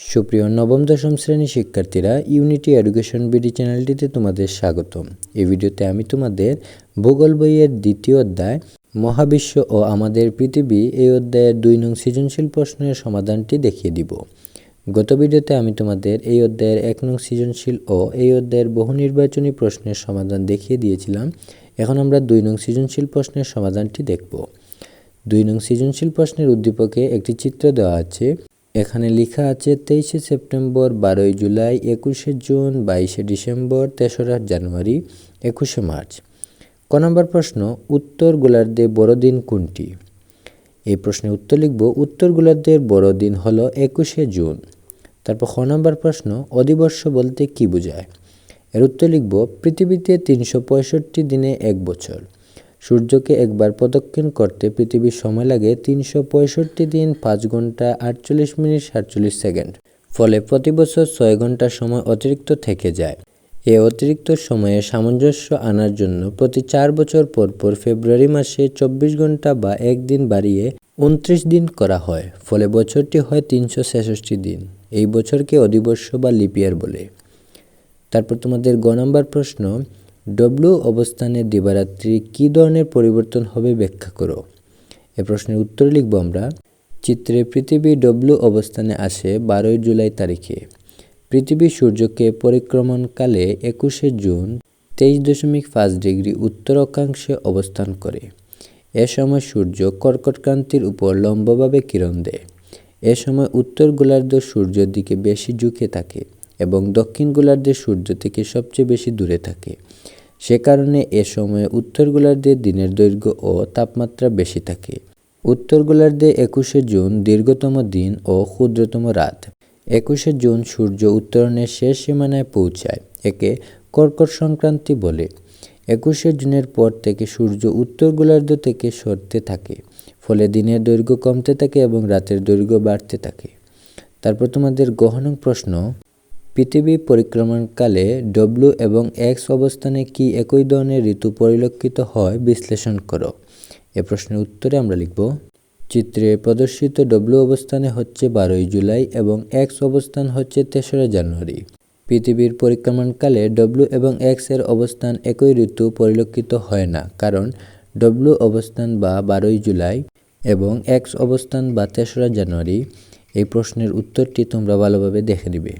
সুপ্রিয় নবম, দশম শ্রেণির শিক্ষার্থীরা ইউনিটি এডুকেশন বিডি চ্যানেলটিতে তোমাদের স্বাগতম। এই ভিডিওতে আমি তোমাদের ভূগোল বইয়ের দ্বিতীয় অধ্যায়, মহাবিশ্ব ও আমাদের পৃথিবী, এই অধ্যায়ের দুই নং সৃজনশীল প্রশ্নের সমাধানটি দেখিয়ে দিব। গত ভিডিওতে আমি তোমাদের এই অধ্যায়ের এক নং সৃজনশীল ও এই অধ্যায়ের বহু নির্বাচনী প্রশ্নের সমাধান দেখিয়ে দিয়েছিলাম। এখন আমরা দুই নং সৃজনশীল প্রশ্নের সমাধানটি দেখব। দুই নং সৃজনশীল প্রশ্নের উদ্দীপকে একটি চিত্র দেওয়া আছে। এখানে লেখা আছে তেইশে সেপ্টেম্বর, বারোই জুলাই, একুশে জুন, বাইশে ডিসেম্বর, তেসরা জানুয়ারি, একুশে মার্চ। ক নম্বর প্রশ্ন, উত্তর গোলার্ধে বড়দিন কোনটি? এই প্রশ্নের উত্তর লিখব, উত্তর গোলার্ধের বড়দিন হল একুশে জুন। তারপর খ নম্বর প্রশ্ন, অধিবর্ষ বলতে কি বোঝায়? এর উত্তর লিখব, পৃথিবীতে তিনশো পঁয়ষট্টি দিনে এক বছর। সূর্যকে একবার প্রদক্ষিণ করতে পৃথিবীর সময় লাগে তিনশো পঁয়ষট্টি দিন পাঁচ ঘণ্টা আটচল্লিশ মিনিট সাতচল্লিশ সেকেন্ড। ফলে প্রতি বছর ছয় ঘণ্টা সময় অতিরিক্ত থেকে যায়। এ অতিরিক্ত সময়ে সামঞ্জস্য আনার জন্য প্রতি চার বছর পর পর ফেব্রুয়ারি মাসে চব্বিশ ঘণ্টা বা একদিন বাড়িয়ে উনত্রিশ দিন করা হয়। ফলে বছরটি হয় তিনশো ছেষট্টি দিন। এই বছরকে অধিবর্ষ বা লিপিয়ার বলে। তারপর তোমাদের গ নম্বর প্রশ্ন ডব্লু অবস্থানে দিবারাত্রি কী ধরনের পরিবর্তন হবে ব্যাখ্যা করো। এ প্রশ্নের উত্তর লিখব আমরা, চিত্রে পৃথিবী ডব্লু অবস্থানে আসে বারোই জুলাই তারিখে। পৃথিবী সূর্যকে পরিক্রমণকালে একুশে জুন তেইশ দশমিক পাঁচ ডিগ্রি উত্তর অক্ষাংশে অবস্থান করে। এ সময় সূর্য কর্কটক্রান্তির উপর লম্বভাবে কিরণ দেয়। এ সময় উত্তর গোলার্ধ সূর্যের দিকে বেশি ঝুঁকে থাকে এবং দক্ষিণ গোলার্ধে সূর্য থেকে সবচেয়ে বেশি দূরে থাকে। সে কারণে এ সময়ে উত্তর গোলার্ধে দিনের দৈর্ঘ্য ও তাপমাত্রা বেশি থাকে। উত্তর গোলার্ধে একুশে জুন দীর্ঘতম দিন ও ক্ষুদ্রতম রাত। একুশে জুন সূর্য উত্তরণের শেষ সীমানায় পৌঁছায়, একে কর্কট সংক্রান্তি বলে। একুশে জুনের পর থেকে সূর্য উত্তর গোলার্ধ থেকে সরতে থাকে, ফলে দিনের দৈর্ঘ্য কমতে থাকে এবং রাতের দৈর্ঘ্য বাড়তে থাকে। তারপর তোমাদের গহন প্রশ্ন পৃথিবী পরিক্রমণকালে ডব্লু এবং এক্স অবস্থানে কি একই ধরনের ঋতু পরিলক্ষিত হয় বিশ্লেষণ করো। এ প্রশ্নের উত্তরে আমরা লিখব, চিত্রে প্রদর্শিত ডব্লু অবস্থানে হচ্ছে বারোই জুলাই এবং এক্স অবস্থান হচ্ছে তেসরা জানুয়ারি। পৃথিবীর পরিক্রমণকালে ডব্লু এবং এক্সের অবস্থান একই ঋতু পরিলক্ষিত হয় না, কারণ ডব্লু অবস্থান বা বারোই জুলাই এবং এক্স অবস্থান বা তেসরা জানুয়ারি। এই প্রশ্নের উত্তরটি তোমরা ভালোভাবে দেখে নিবে।